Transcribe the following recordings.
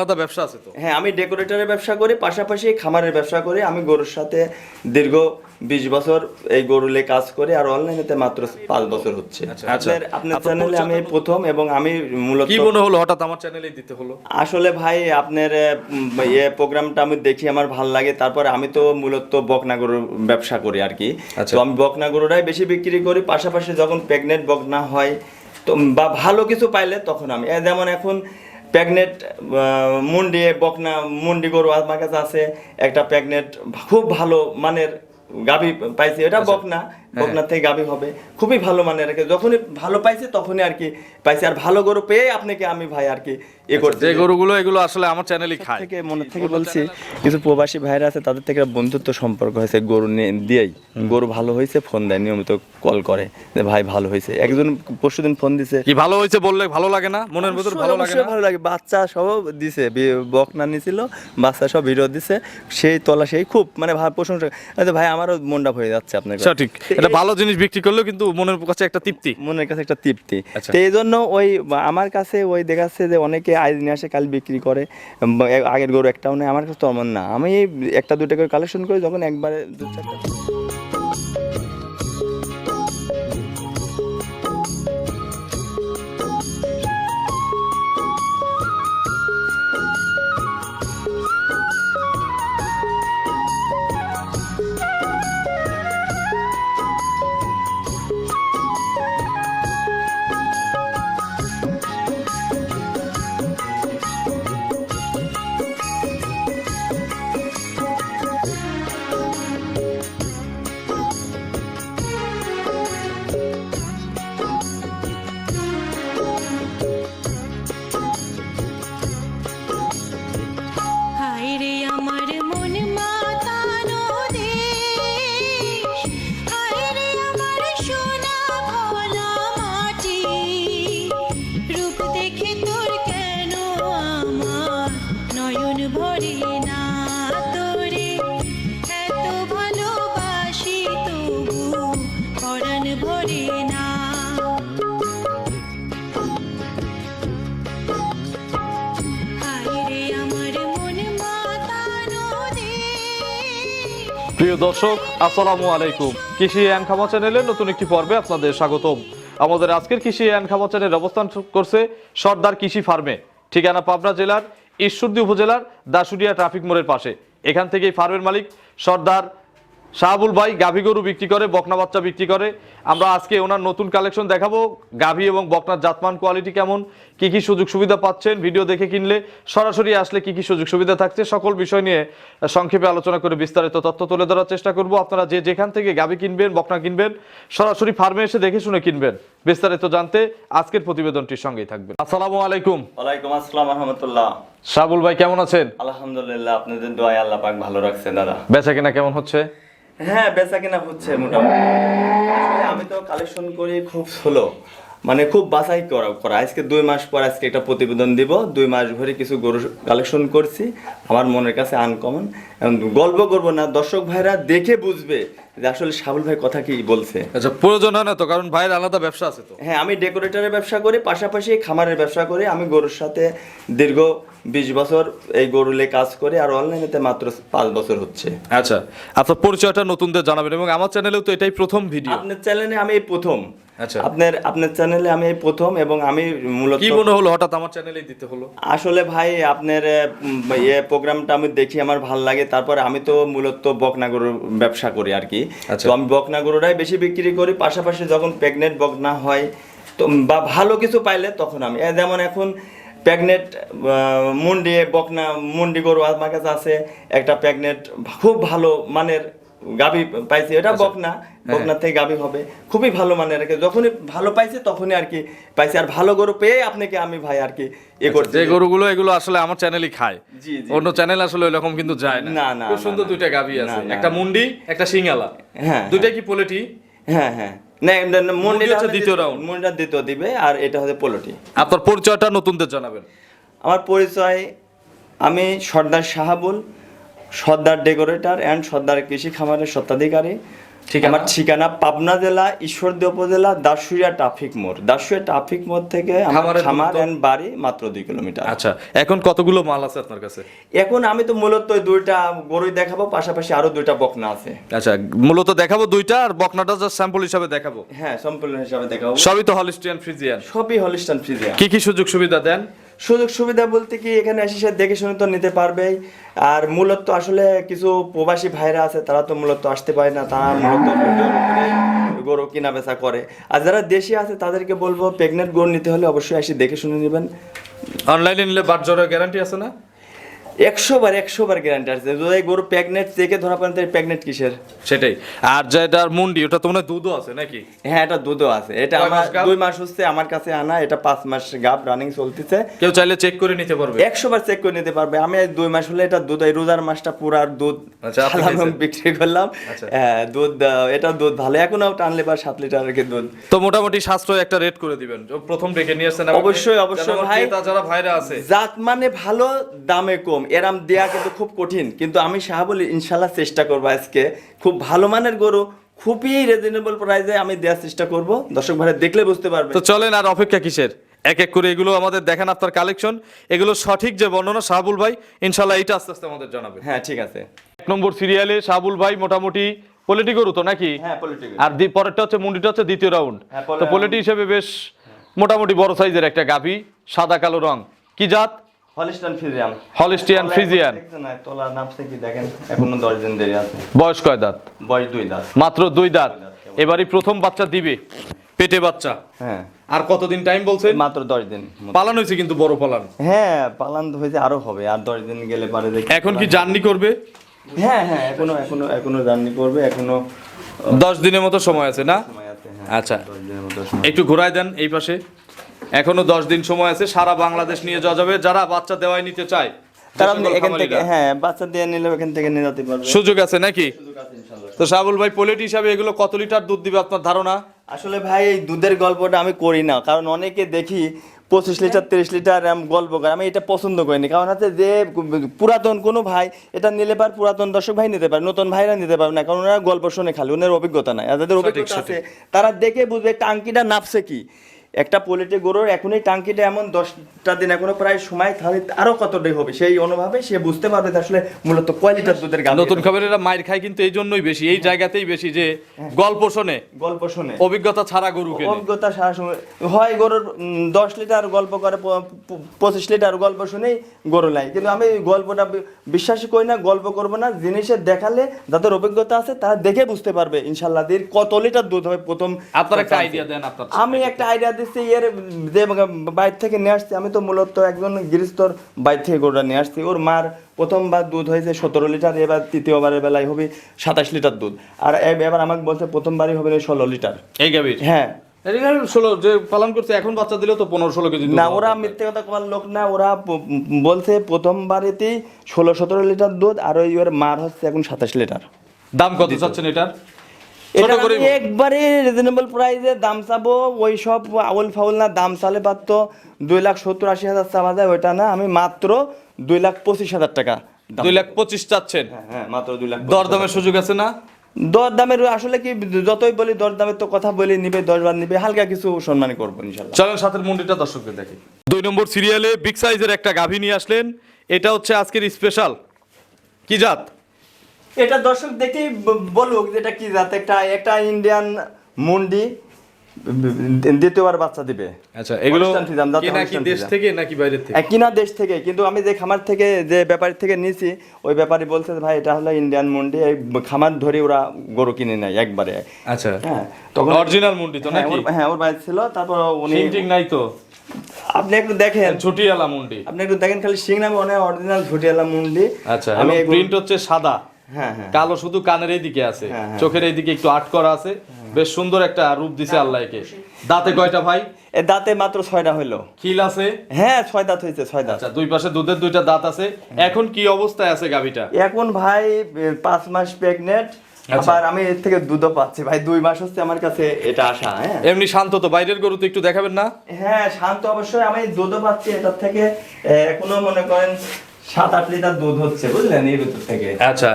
আলাদা ব্যবসা আছে তো? হ্যাঁ আমি ডেকোরেটরের ব্যবসা করি পাশাপাশি খামারের ব্যবসা করি। আমি গরুর সাথে দীর্ঘ বিশ বছর এই গরুলে কাজ করি আর অনলাইনেতে মাত্র পাঁচ বছর হচ্ছে। আচ্ছা। আপনার আপনার চ্যানেলে আমি প্রথম এবং আমি মূলত কি মনে হলো হঠাৎ আমার চ্যানেলেই দিতে হলো? আসলে ভাই আপনার ইয়ে প্রোগ্রামটা আমি দেখি আমার ভালো লাগে। তারপরে আমি তো মূলত বকনা গরুর ব্যবসা করি আর কি। আচ্ছা। তো আমি বকনা গরুরাই বেশি বিক্রি করি। পাশাপাশি যখন প্রেগনেন্ট বকনা হয় তো বা ভালো কিছু পাইলে তখন আমি। যেমন এখন প্রেগনেন্ট মুন্ডি বকনা মুন্ডি গরু আমার কাছে আছে। একটা প্রেগনেন্ট খুব ভালো মানের গাভি পাইছি। এটা আচ্ছা। বকনা থেকে গাভি হবে। খুবই ভালো মানের আর কি। যখনই ভালো পাইছি তখনই আর কি পাইছি। আর ভালো গরু পেয়ে আপনাকে আমি ভাই আর কি এ করছি। আচ্ছা, যে গরুগুলো এগুলো আসলে আমার চ্যানেলই খায়। থেকে মনে থেকে বলছি কিছু প্রবাসী ভাইরা আছে তাদের থেকে বন্ধুত্ব সম্পর্ক হয়েছে গরু দিয়েই। গরু ভালো হয়েছে ফোন দেয় নিয়মিত কল করে যে ভাই ভালো হয়েছে। একজন পরশুদিন ফোন দিছে। কি ভালো হয়েছে বললে ভালো লাগে না? মনের ভিতর ভালো লাগে না? ভালো লাগে। বাচ্চা সব দিছে বকনা নিছিল বাচ্চা সব ভিডিও দিছে। সেই তলা সেই খুব মানে ভাই প্রশংসা আচ্ছা ভাই আমারও মনটা হয়ে যাচ্ছে আপনার সঠিক এটা ভালো জিনিস বিক্রি করলেও কিন্তু মনের কাছে একটা তৃপ্তি। মনের কাছে একটা তৃপ্তি। আচ্ছা। তো এই জন্য ওই আমার কাছে ওই দেখাচ্ছে যে অনেকে আজ নিয়ে আসে কাল বিক্রি করে আগের গরু একটাও নেই আমার কাছে তো অমন না। আমি একটা দুটো করে কালেকশন করি যখন একবারে দু চারটা প্রিয় দর্শক, আসসালামু আলাইকুম। কৃষি অ্যান্ড খামা চ্যানেলের নতুন একটি পর্বে আপনাদের স্বাগতম। আমাদের আজকের কৃষি অ্যান্ড খামা চ্যানেল অবস্থান করছে সর্দার কৃষি ফার্মে, ঠিকানা পাবনা জেলার ঈশ্বরদী উপজেলার দাসুরিয়া ট্রাফিক মোড়ের পাশে। এখান থেকেই ফার্মের মালিক সর্দার শাহাবুল ভাই গাভী গরু বিক্রি করে বকনা বাচ্চা বিক্রি করে। আমরা আজকে ওনার নতুন কালেকশন দেখাবো। গাভী এবং বকনার জাতমান কোয়ালিটি কেমন কি কি সুযোগ সুবিধা পাচ্ছেন ভিডিও দেখে কিনলে সরাসরি আসলে কি কি সুযোগ সুবিধা থাকছে সকল বিষয় নিয়ে সংক্ষেপে আলোচনা করে বিস্তারিত তথ্য তুলে ধরার চেষ্টা করব। আপনারা যে যেখান থেকে গাভী কিনবেন বকনা কিনবেন সরাসরি ফার্মে এসে দেখে শুনে কিনবেন। বিস্তারিত জানতে আজকের প্রতিবেদনটির সঙ্গেই থাকবেন। আসসালামু আলাইকুম। ওয়ালাইকুম আসসালাম রহমতুল্লাহ। শাহাবুল ভাই কেমন আছেন? আলহামদুলিল্লাহ আপনাদের দোয়ায় আল্লাহ পাক ভালো রাখছেন দাদা। বেচা কেনা কেমন হচ্ছে? হ্যাঁ বেচা কেনা হচ্ছে মোটামুটি। আমি তো কালেকশন করি খুব স্লো মানে খুব বাছাই করা করা। আজকে দুই মাস পর আজকে একটা প্রতিবেদন দিব। দুই মাস ধরে কিছু গরু কালেকশন করছি, আমার মনের কাছে আনকমন গল্প করব না, দর্শক ভাইরা দেখে বুঝবে যে আসলে শাহুল ভাই কথা কি বলছে? আচ্ছা প্রয়োজন হয় না তো কারণ ভাইয়ের আলাদা ব্যবসা আছে তো। হ্যাঁ আমি ডেকোরেটরের ব্যবসা করি পাশাপাশি খামারের ব্যবসা করি। আমি গরুর সাথে দীর্ঘ বিশ বছর এই গরুলে কাজ করি আর অনলাইনেতে মাত্র পাঁচ বছর হচ্ছে। আচ্ছা আপনার পরিচয়টা নতুনদের জানাবেন এবং আমার চ্যানেলেও তো এটাই প্রথম ভিডিও। আপনার চ্যানেলে আমি এই প্রথম। আচ্ছা। আপনার আপনার চ্যানেলে আমি এই প্রথম এবং আমি মূলত কি মনে হলো হঠাৎ আমার চ্যানেলেই দিতে হলো? আসলে ভাই আপনার ইয়ে প্রোগ্রামটা আমি দেখি আমার ভালো লাগে। তারপরে আমি তো মূলত বকনা গরুর ব্যবসা করি আর কি। আচ্ছা। তো আমি বকনা গরুটাই বেশি বিক্রি করি। পাশাপাশি যখন প্রেগনেন্ট বকনা হয়, তো বা ভালো কিছু পাইলে তখন আমি। যেমন এখন প্রেগনেন্ট মুন্ডি, বকনা, মুন্ডি গরু আমার কাছে আছে। একটা প্রেগনেন্ট খুব ভালো মানের গাভি পাইছি এটা আচ্ছা। বকনা বকনার থেকে গাভি হবে। খুবই ভালো মানে আর কি যখনই ভালো পাইছে তখনই আর কি পাইছি। আর ভালো গরু পেয়ে আপনাকে আমি ভাই আর কি এ করছি। যে গরুগুলো এগুলো আসলে আমার চ্যানেলই খায়। জি, জি। অন্য চ্যানেল আসলে ওইরকম কিন্তু যায় না। না, খুব সুন্দর দুইটা গাভি আছে। একটা মুন্ডি একটা সিঙ্গালা হ্যাঁ দুইটা কি পোলেটি? হ্যাঁ হ্যাঁ। না হচ্ছে দ্বিতীয়। মুন্ডিটা দ্বিতীয় দিবে আর এটা হচ্ছে পোলোটি। আপনার পরিচয়টা নতুনদের জানাবেন। আমার পরিচয় আমি সর্দার শাহাবুল। সর্দার ডেকোরেটর অ্যান্ড সর্দার কৃষি খামারের স্বত্বাধিকারী। ঠিকানা? আমার ঠিকানা পাবনা জেলা ঈশ্বরদী উপজেলা দাসুরিয়া ট্রাফিক মোড়। দাসুরিয়া ট্রাফিক মোড় থেকে আমার খামার and বাড়ি মাত্র দুই কিলোমিটার। আচ্ছা এখন কতগুলো মাল আছে আপনার কাছে? এখন আমি তো মূলত দুইটা গরুই দেখাবো পাশাপাশি আরও দুইটা বকনা আছে। আচ্ছা মূলত দেখাবো দুইটা আর বকনাটা জাস্ট স্যাম্পল হিসাবে দেখাবো? হ্যাঁ সম্পূর্ণ হিসাবে দেখাবো। সবই তো হলিস্টিয়ান ফ্রিজিয়ান সবই হলিস্টান ফ্রিজিয়ান কি কি সুযোগ সুবিধা দেন? সুযোগ সুবিধা বলতে কি এখানে এসে সে দেখে শুনে তো নিতে পারবেই। আর মূলত আসলে কিছু প্রবাসী ভাইরা আছে, তারা তো মূলত আসতে পারে না, তারা মূলত গরু কিনা বেচা করে। আর যারা দেশি আছে, তাদেরকে বলব প্রেগনেন্ট গরু নিতে হলে অবশ্যই এসে দেখে শুনে নেবেন। অনলাইনে নিলে বাট জ্বরের গ্যারান্টি আছে না? একশো বার একশো বার গ্যারান্টি আছে যদি গরু প্রেগনেন্ট থেকে ধরা পড়েন প্রেগনেন্ট কিসের? সেটাই। আর যেটার মুন্ডি ওটা তো মনে দুধও আছে নাকি? হ্যাঁ এটা দুধও আছে। এটা আমার দুই মাস হচ্ছে আমার কাছে আনা এটা পাঁচ মাস গাব রানিং চলতেছে। কেউ চাইলে চেক করে নিতে পারবে। একশো বার চেক করে নিতে পারবে। আমি দুই মাস হলে এটা দুধ এই রোজার মাসটা পুরার দুধ আচ্ছা? বিক্রি করলাম। আচ্ছা। হ্যাঁ, দুধ এটা দুধ ভালো। এখনও টানলে পার সাত লিটার আর কি দুধ। তো মোটামুটি সাশ্রয় একটা রেট করে দিবেন। প্রথম ডেকে নিয়ে আসছেন অবশ্যই, অবশ্যই ভাই। যারা ভাইরা আছে। জাত মানে ভালো দামে কম। এরাম দেয়া কিন্তু খুব কঠিন। কিন্তু আমি সাহা বলি ইনশাল্লাহ চেষ্টা করব আজকে। খুব ভালো মানের গরু খুবই রিজনেবল প্রাইসে আমি দেওয়ার চেষ্টা করব। দর্শক ভাই দেখলে বুঝতে পারবে তো চলেন আর অপেক্ষা কিসের? এক এক করে এগুলো আমাদের দেখেন আপনার কালেকশন এগুলো সঠিক যে বর্ণনা শাহাবুল ভাই ইনশাল্লাহ এটা আস্তে আস্তে আমাদের জানাবে। হ্যাঁ ঠিক আছে। এক নম্বর সিরিয়ালে শাহাবুল ভাই মোটামুটি পোলিটি গরু তো নাকি? হ্যাঁ আর পরেরটা হচ্ছে মুন্ডিটা হচ্ছে দ্বিতীয় রাউন্ড হ্যাঁ, তো round। পোলিটি হিসেবে বেশ মোটামুটি বড় সাইজের একটা গাভী সাদা কালো রং। কি জাত? হলিস্টান হলিস্টিয়ান ফ্রিজিয়ান তোলা নাপছে কি দেখেন? এখনও দশ দিন দেরি আছে। বয়স কয় দাঁত? বয়স দুই দাঁত। মাত্র দুই দাঁত। এবারই প্রথম বাচ্চা দিবে পেটে বাচ্চা। হ্যাঁ। আর কতদিন টাইম বলছেন? মাত্র দশ দিন। পালান হয়েছে কিন্তু বড় পালান। হ্যাঁ পালান হয়েছে আরও হবে। আর দশ দিন গেলে পারে এখন কি জার্নি করবে? হ্যাঁ হ্যাঁ এখনও এখনও এখনও জার্নি করবে এখনও দশ দিনের মতো সময় আছে না? সময় আছে হ্যাঁ আচ্ছা। একটু ঘোরায় দেন এই পাশে। এখনও দশ দিন সময় আছে সারা বাংলাদেশ নিয়ে যাওয়া যাবে যারা বাচ্চা দেওয়াই নিতে চায় তারা এখান থেকে হ্যাঁ বাচ্চা দিয়ে নিলে এখান থেকে নিয়ে যেতে পারবে। সুযোগ আছে নাকি? তো শাহুল ভাই পোলেট হিসাবে এগুলো কত লিটার দুধ দিবে আপনার ধারণা? আসলে ভাই এই দুধের গল্পটা আমি করি না কারণ অনেকে দেখি পঁচিশ লিটার তিরিশ লিটার গল্প করে আমি এটা পছন্দ করিনি। কারণ হচ্ছে যে পুরাতন কোনো ভাই এটা নিলে পার পুরাতন দর্শক ভাই নিতে পারে নতুন ভাইরা নিতে পারবে না কারণ ওরা গল্প শুনে খালি ওনার অভিজ্ঞতা নাই। যাদের অভিজ্ঞতা আছে তারা দেখে বুঝবে টাঙ্কিটা নাপছে কি। একটা পোলেটে গরুর এখনই টাঙ্কিটা এমন দশটা দিন এখনও প্রায় সময় তাহলে আরও কতটাই হবে? সেই অনুভাবে সে বুঝতে পারবে আসলে মূলত কয় লিটার দুধের গান নতুন খাবারেরা মায়ের খায় কিন্তু এই জন্যই বেশি এই জায়গাতেই বেশি যে গল্প শোনে গল্প শুনে। অভিজ্ঞতা ছাড়া গরু অভিজ্ঞতা সারা সময় হয় গরুর দশ লিটার গল্প করে পঁচিশ লিটার গল্প শুনেই গরু নাই কিন্তু আমি গল্পটা বিশ্বাসই করি না গল্প করব না। জিনিসের দেখালে যাদের অভিজ্ঞতা আছে তারা দেখে বুঝতে পারবে ইনশাল্লাহ কত লিটার দুধ হবে প্রথম আপনার একটা আইডিয়া দেন আপনার আমি একটা আইডিয়া দিচ্ছি এর যে বাইর থেকে নিয়ে আসছি আমি তো মূলত একজন গৃহস্থর বাইর থেকে গরুটা নিয়ে আসছি। ওর মার প্রথমবার দুধ হয়েছে সতেরো লিটার এবার তৃতীয়বারের বেলায় হবে সাতাশ লিটার দুধ। আর এবার আমাকে বলছে প্রথমবারই হবে ষোলো লিটার। এই গাভীর হ্যাঁ। ষোলো যে পালন করছে এখন বাচ্চা দিলেও তো পনেরো ষোলো কেজি না ওরা মিথ্যে কথা কবার লোক না ওরা বলছে প্রথমবারেতেই ষোলো সতেরো লিটার দুধ আর ওই ওর মার হচ্ছে এখন সাতাশ লিটার। দাম কত চাচ্ছেন এটার? এটা একবারে রিজনেবল প্রাইসে দাম চাবো ওই সব আউল ফাউল না দাম চালে পারতো দুই লাখ সত্তর আশি হাজার চাওয়া যায় ওইটা না আমি মাত্র দুই লাখ পঁচিশ হাজার টাকা দুই লাখ পঁচিশ চাচ্ছেন? হ্যাঁ, হ্যাঁ মাত্র দুই লাখ দরদামের সুযোগ আছে না? দর দামের আসলে কি যতই বলি দর দামের তো কথা বলি নিবে দশ বার নিবে হালকা কিছু সম্মান করব ইনশাল্লাহ চলেন সাথের মন্ডিরটা দর্শকদের দেখি। দুই নম্বর সিরিয়ালে বিগ সাইজের একটা গাভী নিয়ে আসলেন এটা হচ্ছে আজকের স্পেশাল কি জাত? এটা দর্শক দেখেই বলুক যে এটা কি জাত? একটা একটা ইন্ডিয়ান মুন্ডি দ্বিতীয়বার বাচ্চা দিবে। আচ্ছা এগুলো কি দেশ থেকে নাকি বাইরের থেকে? এক কিনা দেশ থেকে কিন্তু আমি যে খামার থেকে যে ব্যাপারী থেকে নিয়েছি ওই ব্যাপারী বলছে ভাই এটা হলো ইন্ডিয়ান মুন্ডি এই খামার ধরে ওরা গরু কিনে নেয় একবারে। আচ্ছা হ্যাঁ তখন অরিজিনাল মুন্ডি তো হ্যাঁ, নাকি? ওর- হ্যাঁ ওর বাড়ি ছিল তারপর উনি টিং নাই তো? আপনি একটু দেখেন। ছুটিয়ালা মুন্ডি। আপনি একটু দেখেন খালি সিং নামে অনেক অরিজিনাল ঝুটিয়ালা মুন্ডি। আচ্ছা আমি প্রিন্ট হচ্ছে সাদা। কালো শুধু কানের এই দিকে আছে হ্যাঁ, হ্যাঁ। চোখের এই দিকে একটু আট করা আছে। বেশ সুন্দর একটা রূপ দিছে আল্লাহকে। দাঁতে কয়টা ভাই? এ দাঁতে মাত্র ছয়টা হইল। খিল আছে? হ্যাঁ ছয় দাঁত হয়েছে ছয় দাঁত। আচ্ছা দুই পাশে দুধের দুইটা দাঁত আছে। এখন কি অবস্থায় আছে গাভীটা? এখন ভাই পাঁচ মাস প্রেগনেন্ট আচ্ছা। আবার আমি এর থেকে দুধও পাচ্ছি। ভাই দুই মাস হচ্ছে আমার কাছে এটা আসা হ্যাঁ। এমনি শান্ত তো বাইরের গরু তো একটু দেখাবেন না? হ্যাঁ শান্ত অবশ্যই। আমি দুধও পাচ্ছি এটার থেকে। এখনও মনে করেন সাত আট লিটার দুধ হচ্ছে বুঝলেন এই থেকে। আচ্ছা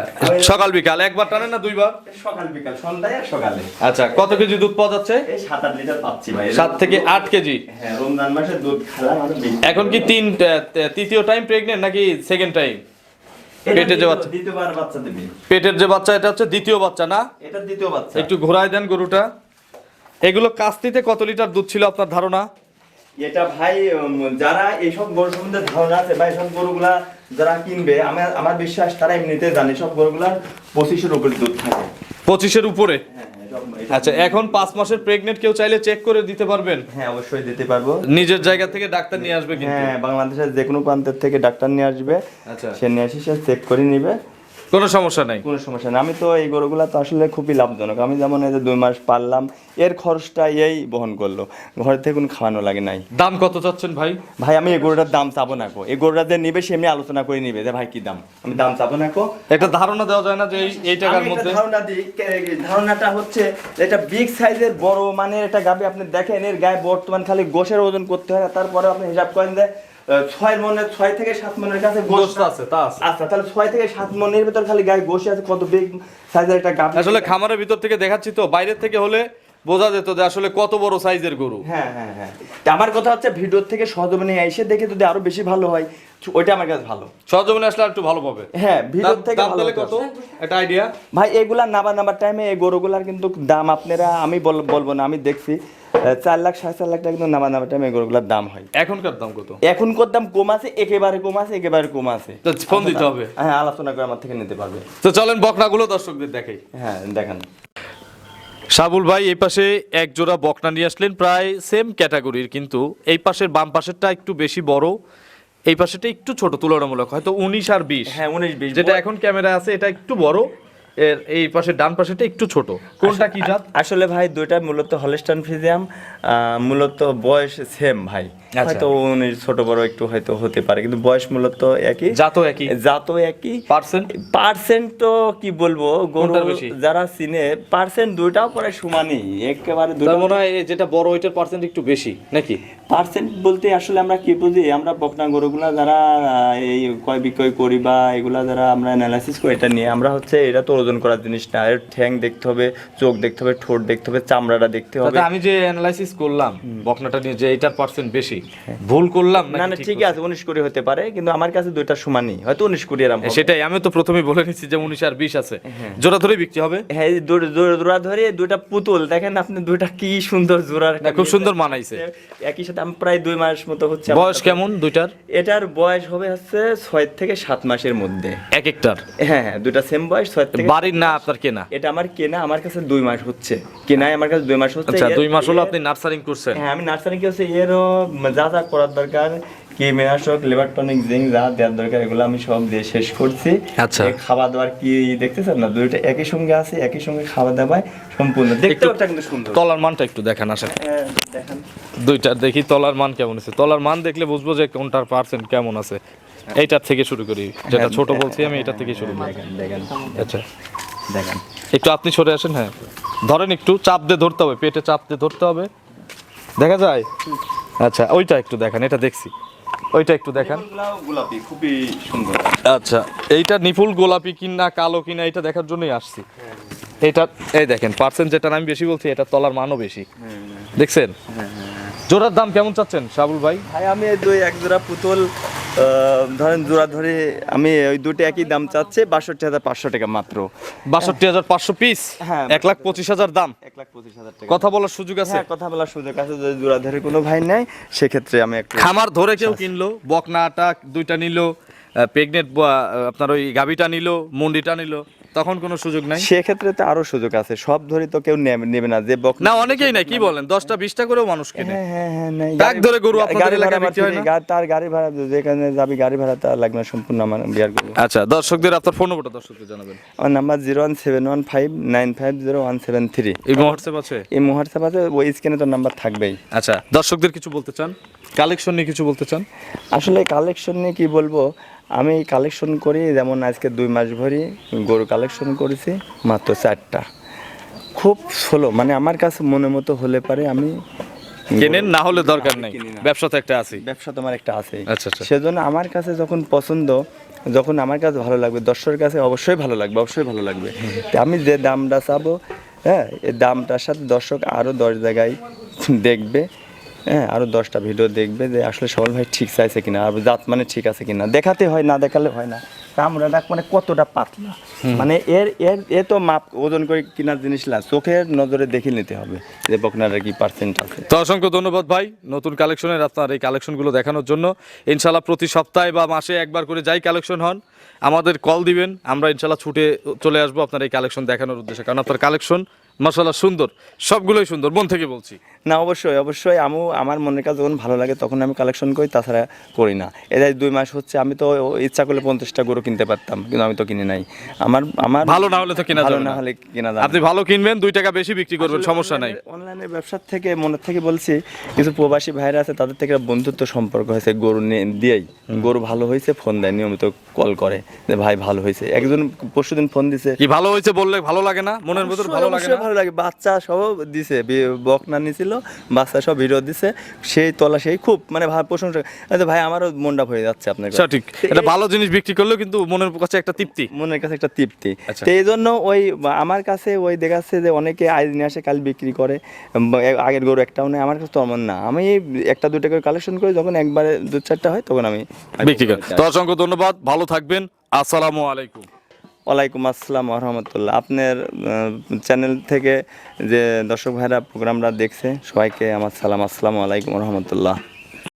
সকাল বিকাল একবার টানেন না দুইবার? সকাল বিকাল সন্ধ্যায় আর সকালে। আচ্ছা কত কেজি দুধ পাওয়া যাচ্ছে? এই সাত আট লিটার পাচ্ছি ভাই সাত থেকে আট কেজি? হ্যাঁ রমজান মাসে দুধ খেলাম আরও এখন কি তিন তৃতীয় টাইম প্রেগনেন্ট নাকি সেকেন্ড টাইম এটা পেটে যে বাচ্চা- দ্বিতীয়বার বাচ্চা দেবে। পেটের যে বাচ্চা এটা হচ্ছে দ্বিতীয় বাচ্চা না? এটা দ্বিতীয় বাচ্চা। একটু ঘোরায় দেন গরুটা। এগুলো কাস্তিতে কত লিটার দুধ ছিল আপনার ধারণা? এটা ভাই যারা এইসব গরু সম্বন্ধে ধারণা আছে বা এইসব গরুগুলা যারা কিনবে আমার আমার বিশ্বাস তারা এমনিতে জানে সব গরুগুলার পঁচিশের উপরে দুধ থাকে। পঁচিশের উপরে? হ্যাঁ, হ্যাঁ, আচ্ছা এখন পাঁচ মাসের প্রেগনেন্ট কেউ চাইলে চেক করে দিতে পারবেন? হ্যাঁ অবশ্যই দিতে পারব। নিজের জায়গা থেকে ডাক্তার নিয়ে আসবে হ্যাঁ বাংলাদেশের যে কোনো প্রান্তের থেকে ডাক্তার নিয়ে আসবে। আচ্ছা। সে নিয়ে আসি সে চেক করে নিবে। কোনো সমস্যা নাই। কোনো সমস্যা নেই। আমি তো এই গরুগুলা তো আসলে খুবই লাভজনক। আমি যেমন এই যে দুই মাস পারলাম এর খরচটা এই বহন করল। ঘর থেকে কোনো খাওয়ানো লাগে নাই। দাম কত চাচ্ছেন ভাই? ভাই আমি এই গরুটার দাম চাবো না কো। এই গরুটা যে নিবে সে এমনি আলোচনা করে নিবে যে ভাই কি দাম? আমি দাম চাবো না কো। একটা ধারণা দেওয়া যায় না যে এই- টাকার আমি মধ্যে? ধারণা দিই ধারণাটা হচ্ছে এটা বিগ সাইজের বড় মানে একটা গাবি আপনি দেখেন এর গায়ে বর্তমান খালি গোশের ওজন করতে হয় তারপরে আপনি হিসাব করেন যে ছয় মনের ছয় থেকে সাত মনের কাছে আছে তা আছে। আচ্ছা তাহলে ছয় থেকে সাত মনের ভিতর খালি গায়ে আছে কত বিগ সাইজের একটা গাবি আসলে খামারের ভিতর থেকে দেখাচ্ছি তো বাইরের থেকে হলে বোঝা যেত যে আসলে কত বড় সাইজের গরু। হ্যাঁ হ্যাঁ হ্যাঁ। আমার কথা হচ্ছে ভিডিওর থেকে সহজমনে এসে দেখে যদি আরও বেশি ভালো হয় ওইটা আমার কাছে ভালো। সরজমিনে আসলে একটু ভালো পাবে। হ্যাঁ ভিডিওর থেকে ভালো কত? একটা আইডিয়া ভাই এগুলা নাবা নাবার টাইমে এই গরুগুলার কিন্তু দাম আপনারা আমি বল- বলব না আমি দেখছি। চার লাখ সাড়ে চার লাখ টাকা কিন্তু নাবা নাবার টাইমে এই গরুগুলার দাম হয়। এখনকার দাম কত? এখন কত দাম কম আছে একেবারে কম আছে একেবারে কম আছে। তো ফোন দিতে হবে। হ্যাঁ আলোচনা করে আমার থেকে নিতে পারবে। তো চলেন বকনাগুলো দর্শকদের দেখাই। হ্যাঁ দেখান। সাবুল ভাই এই পাশে এক জোড়া বকনা নিয়ে আসলেন প্রায় সেম ক্যাটাগরির কিন্তু এই পাশের বাম পাশেরটা একটু বেশি বড় এই পাশেটা একটু ছোট তুলনামূলক হয়তো উনিশ আর বিশ। হ্যাঁ উনিশ বিশ। যেটা এখন ক্যামেরা আছে এটা একটু বড়। এর এই পাশে ডান পাশেটা একটু ছোট। কোনটা কি জাত? আসলে ভাই দুইটা মূলত হলস্টান ফ্রিজিয়াম মূলত বয়স সেম ভাই। আচ্ছা। হয়তো উনি ছোট বড় একটু হয়তো হতে পারে কিন্তু বয়স মূলত একই। জাতও একই? জাতও একই। পার্সেন্ট? পার্সেন্ট তো কি বলব গরু কোনটার বেশি? যারা চিনে পার্সেন্ট দুইটাও পরে সমানই একেবারে দুটো মনে হয় যেটা বড় ওইটার পার্সেন্ট একটু বেশি নাকি? পার্সেন্ট বলতে আসলে আমরা কি বুঝি? আমরা বকনা গরুগুলা যারা এই ক্রয় বিক্রয় করি বা এগুলা যারা আমরা অ্যানালাইসিস করি এটা নিয়ে আমরা হচ্ছে এটা তো ওজন করার জিনিস না। এর ঠ্যাং দেখতে হবে চোখ দেখতে হবে ঠোঁট দেখতে হবে চামড়াটা দেখতে হবে। আমি যে অ্যানালাইসিস করলাম বকনাটা নিয়ে যে এটার পার্সেন্ট বেশি ভুল করলাম না না ঠিক আছে উনিশ কুড়ি হতে পারে কিন্তু আমার কাছে দুইটা সমানই হয়তো উনিশ কুড়ি হবে। সেটাই আমি তো প্রথমেই বলে নিচ্ছি যে উনিশ আর বিশ আছে। জোড়া ধরে বিক্রি হবে? হ্যাঁ দৌড়া ধরে দুইটা পুতুল। দেখেন আপনি দুইটা কি সুন্দর জোড়ার খুব সুন্দর মানাইছে। একই সাথে আমি প্রায় দুই মাস মতো হচ্ছে বয়স কেমন দুইটার? এটার বয়স হবে হচ্ছে ছয় থেকে সাত মাসের মধ্যে। এক একটার? হ্যাঁ হ্যাঁ দুইটা সেম বয়স ছয় থেকে বাড়ির না আপনার কেনা? এটা আমার কেনা আমার কাছে দুই মাস হচ্ছে। কেনায় আমার কাছে দুই মাস হচ্ছে। আচ্ছা দুই মাস হলো আপনি নার্সারিং করছেন। হ্যাঁ আমি নার্সারি করছি হচ্ছে এরও যা যা করার দরকার। কি মেনাশক লেবার টনিক জিঙ্ক যা দেওয়ার দরকার এগুলো আমি সব দিয়ে শেষ করছি। আচ্ছা। খাওয়া দাওয়ার কি দেখতেছেন না? দুইটা একই সঙ্গে আছে একই সঙ্গে খাওয়া দাওয়ায় সম্পূর্ণ। দেখতে একটু- ওটা কিন্তু সুন্দর। তলার মানটা একটু দেখান আসেন। হ্যাঁ, দেখেন। দুইটা দেখি তলার মান কেমন আছে। তলার মান দেখলে বুঝব যে কোনটার পার্সেন্ট কেমন আছে। এইটার থেকে শুরু করি। যেটা ছোট বলছি আমি এটা থেকে শুরু করি। দেখেন আচ্ছা। দেখেন। একটু আপনি সরে আসেন হ্যাঁ। ধরেন একটু চাপ দিয়ে ধরতে হবে পেটে চাপ দিয়ে ধরতে হবে। দেখা যায়? আচ্ছা ওইটা একটু দেখান এটা দেখছি। ওইটা একটু দেখান। গোলাপি খুবই সুন্দর। আচ্ছা এইটা নিফুল গোলাপি কিনা কালো কিনা এটা দেখার জন্যই আসছি। এটা এই দেখেন পার্সেন্ট যেটা আমি বেশি বলছি এটা তলার মানও বেশি। দেখছেন? জোড়ার দাম কেমন চাচ্ছেন শাবুল ভাই? ভাই আমি এই দুই এক জোড়া পুতুল ধরেন জোড়া ধরে আমি ওই দুটো একই দাম চাচ্ছে বাষট্টি হাজার পাঁচশো টাকা মাত্র। বাষট্টি হাজার পাঁচশো পিস হ্যাঁ। এক লাখ পঁচিশ হাজার দাম? এক লাখ পঁচিশ হাজার টাকা। কথা বলার সুযোগ আছে? হ্যাঁ কথা বলার সুযোগ আছে যদি জোড়া ধরে কোনো ভাই নেয় সেক্ষেত্রে আমি একটু খামার ধরে কেউ কিনলো বকনাটা দুইটা নিল প্রেগনেন্ট আপনার ওই গাভীটা নিল মন্ডিটা নিল তখন কোনো সুযোগ নাই? সেক্ষেত্রে তো আরও সুযোগ আছে। সব ধরে তো কেউ নেবে না। যে বক না অনেকেই নাই কি বলেন? দশটা বিশটা করেও মানুষ কিনে। হ্যাঁ হ্যাঁ হ্যাঁ নেই। ব্যাগ ধরে গরু আপনাদের গাড়ি ভাড়া হয় না? তার গাড়ি ভাড়া যেখানে যাবি গাড়ি ভাড়া তার লাগবে সম্পূর্ণ আমার বিয়ার করব আচ্ছা দর্শকদের আপনার ফোন নম্বরটা দর্শকদের জানাবেন। আমার number zero one seven one five nine five zero one seven three এই হোয়াটসঅ্যাপ আছে? এই হোয়াটসঅ্যাপ আছে ওই স্ক্রিনে তো নাম্বার থাকবেই। আচ্ছা দর্শকদের কিছু বলতে চান? কালেকশন নিয়ে কিছু বলতে চান? আসলে কালেকশন নিয়ে কি বলব? আমি কালেকশন করি যেমন আজকে দুই মাস ভরি গরু কালেকশন করেছি মাত্র চারটা। খুব স্লো মানে আমার কাছে মনে মতো হলে পারে আমি কেনেন না হলে দরকার নেই। না। ব্যবসাতে একটা আছি ব্যবসা তোমার একটা আছে আচ্ছা, আচ্ছা। সেজন্য আমার কাছে যখন পছন্দ যখন আমার কাছে ভালো লাগবে দর্শকের কাছে অবশ্যই ভালো লাগবে অবশ্যই ভালো লাগবে। আমি যে দামটা চাবো হ্যাঁ এই দামটার সাথে দর্শক আরও দশ জায়গায় দেখবে হ্যাঁ আরও দশটা ভিডিও দেখবে যে আসলে সবল ভাই ঠিক চাইছে কিনা আর জাত মানে ঠিক আছে কিনা। দেখাতে হয় না দেখালে হয় না। কামড়া ডাক মানে কতটা পাতলা? মানে এর এর এ তো মাপ ওজন করে কেনার জিনিস না চোখের নজরে দেখে নিতে হবে যে বকনাটা কি পার্সেন্ট আছে। তো অসংখ্য ধন্যবাদ ভাই নতুন কালেকশনের আপনার এই কালেকশনগুলো দেখানোর জন্য। ইনশাল্লাহ প্রতি সপ্তাহে বা মাসে একবার করে যাই কালেকশন হন। আমাদের কল দিবেন আমরা ইনশাল্লাহ ছুটে চলে আসব আপনার এই কালেকশন দেখানোর উদ্দেশ্যে কারণ আপনার কালেকশন মাসাল্লাহ সুন্দর। সবগুলোই সুন্দর মন থেকে বলছি। না অবশ্যই অবশ্যই। আমি আমার মনের কাছে যখন ভালো লাগে তখন আমি কালেকশন করি তাছাড়া করি না। এদের দুই মাস হচ্ছে আমি তো ইচ্ছা করলে পঞ্চাশটা গরু কিনতে পারতাম কিন্তু আমি তো কিনে নাই। আমার আমার ভালো না হলে তো কেনা ভালো না হলে কেনা যাবে আপনি ভালো কিনবেন দুই টাকা বেশি বিক্রি করবেন সমস্যা নাই। অনলাইনের ব্যবসার থেকে মনের থেকে বলছি কিছু প্রবাসী ভাইরা আছে তাদের থেকে বন্ধুত্ব সম্পর্ক হয়েছে গরু দিয়েই। গরু ভালো হয়েছে ফোন দেয় নিয়মিত কল করে যে ভাই ভালো হয়েছে। একজন পরশুদিন ফোন দিছে কি ভালো হয়েছে বললে ভালো লাগে না? মনের ভিতর ভালো লাগে না? ভালো লাগে। বাচ্চা সব দিছে বকনা নিছিল বাচ্চা সব ভিডিও দিছে। সেই তলা সেই খুব মানে প্রশংসা। ভাই আমারও মনটা হয়ে যাচ্ছে আপনার সঠিক। এটা ভালো জিনিস বিক্রি করলেও কিন্তু মনের কাছে একটা তৃপ্তি। মনের কাছে একটা তৃপ্তি। আচ্ছা। তো এই জন্য ওই আমার কাছে ওই দেখাচ্ছে যে অনেকে আজ নিয়ে আসে কাল বিক্রি করে। আগের গরু একটাও নেই আমার কাছে তো এমন না। আমি একটা দুটো করে কালেকশন করি যখন একবারে দু চারটা হয় তখন আমি বিক্রি করেন তো অসংখ্য ধন্যবাদ ভালো থাকবেন। আসসালামু আলাইকুম। ওয়ালাইকুম আসসালাম রহমতুল্লাহ আপনার চ্যানেল থেকে যে দর্শক ভাইরা প্রোগ্রামটা দেখছে, সবাইকে আমার সালাম, আসসালামু আলাইকুম রহমতুল্লাহ